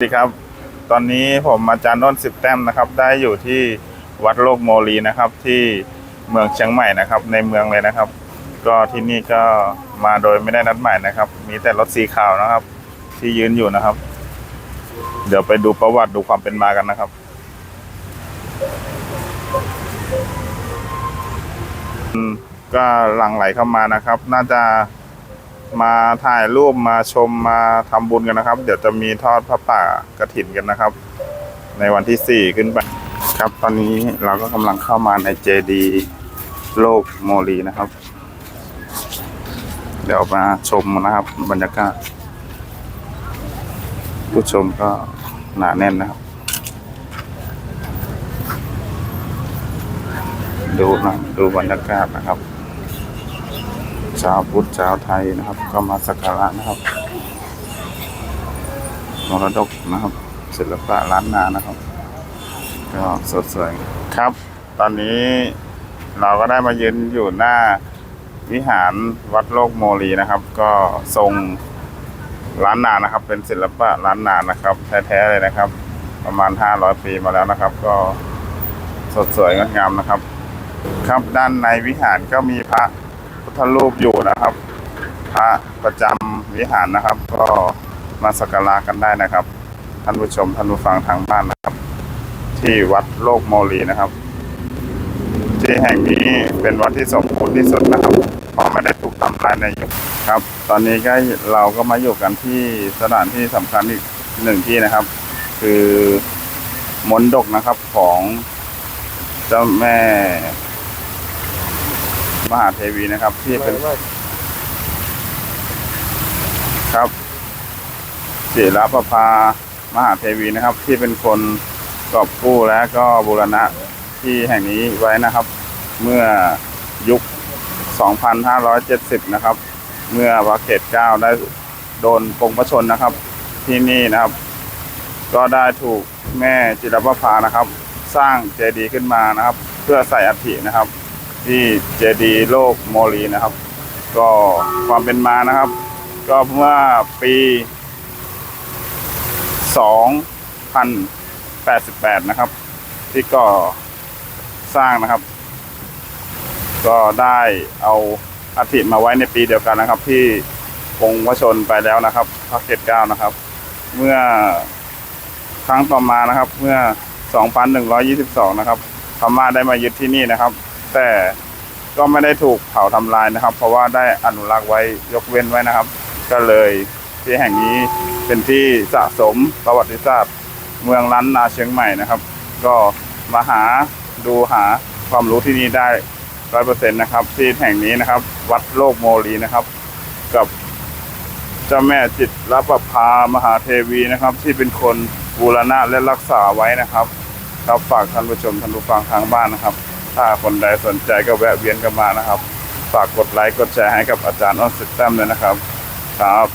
สวัสดีครับ ตอนนี้ผมอาจารย์น้นสิบแต้มนะครับ ได้อยู่ที่วัดโลกโมลีนะครับ ที่เมืองเชียงใหม่นะครับ ในเมืองเลยนะครับ ก็ที่นี่ก็มาโดยไม่ได้นัดหมายนะครับ มีแต่รถสีขาวนะครับ ที่ยืนอยู่นะครับ เดี๋ยวไปดูประวัติดูความเป็นมากันนะครับ ก็หลั่งไหลเข้ามานะครับ น่าจะ มาถ่ายรูปมาชมมาทำบุญกันนะครับ เดี๋ยวจะมีทอดพระป่ากระถินกันนะครับ ในวันที่สี่ขึ้นไปครับ ตอนนี้เราก็กำลังเข้ามาในเจดีโลกโมลีนะครับ เดี๋ยวมาชมนะครับ บรรยากาศผู้ชมก็หนาแน่นนะครับ ดูนะดูบรรยากาศนะครับ ชาวพุทธชาวไทยนะครับ ก็มาสักการะนะครับมรดกนะครับ ศิลปะล้านนานะครับ ก็สดสวยครับ ตอนนี้เราก็ได้มายืนอยู่หน้าวิหารวัดโลกโมลีนะครับ ก็ทรงล้านนานะครับ เป็นศิลปะล้านนานะครับ แท้ๆเลยนะครับ ประมาณ 500 ปีมาแล้วนะครับ ก็สดสวยงดงามนะครับ ครับด้านในวิหารก็มีพระ พุทธรูปอยู่นะครับ พระประจำวิหารนะครับ ก็มาสักการะกันได้นะครับ ท่านผู้ชมท่านผู้ฟังทางบ้านนะครับ ที่วัดโลกโมลีนะครับ ที่แห่งนี้เป็นวัดที่สมบูรณ์ที่สุดนะครับเพราะไม่ได้ถูกทำลายในยุคครับ ตอนนี้ก็เราก็มาอยู่กันที่สถานที่สำคัญอีกหนึ่งที่นะครับ คือมนดกนะครับของเจ้าแม่ มหาเทวีนะครับ ที่เป็นครับศิลปภามหาเทวีนะครับ ที่เป็นคนกอบกู้และก็บูรณะที่แห่งนี้ไว้นะครับ เมื่อยุค 2570 นะครับ เมื่อวาเขตเก้าได้โดนกงพระชนนะครับ ที่นี่นะครับ ก็ได้ถูกแม่จิรประภานะครับ สร้างเจดีย์ขึ้นมานะครับ เพื่อใส่อัฐินะครับ ที่เจดีโลกโมลีนะครับ ก็ความเป็นมานะครับ ก็เมื่อปี2088 นะครับ ที่ก่อสร้างนะครับ ก็ได้เอาอัฐิมาไว้ในปีเดียวกันนะครับ ที่ปงวชนไปแล้วนะครับพระเกตเก้านะครับ เมื่อครั้งต่อมานะครับ เมื่อ 2122 นะครับพม่าได้มายึดที่นี่นะครับ แต่ก็ไม่ได้ถูกเผาทำลายนะครับ เพราะว่าได้อนุรักษ์ไว้ยกเว้นไว้นะครับ ก็เลยที่แห่งนี้เป็นที่สะสมประวัติศาสตร์ เมืองล้านนาเชียงใหม่นะครับ ก็มาหาดูหาความรู้ที่นี่ได้ร้อยเปอร์เซ็นต์นะครับ ที่แห่งนี้นะครับ วัดโลกโมลีนะครับ กับเจ้าแม่จิตรประภามหาเทวีนะครับ ที่เป็นคนบูรณะและรักษาไว้นะครับครับฝากท่านผู้ชมท่านผู้ฟังทางบ้านนะครับ ถ้าคนใดสนใจก็แวะเวียนกันมานะครับ ฝากกดไลค์กดแชร์ให้กับอาจารย์อ้นสิทธิ์แต้มเลยนะครับ ครับ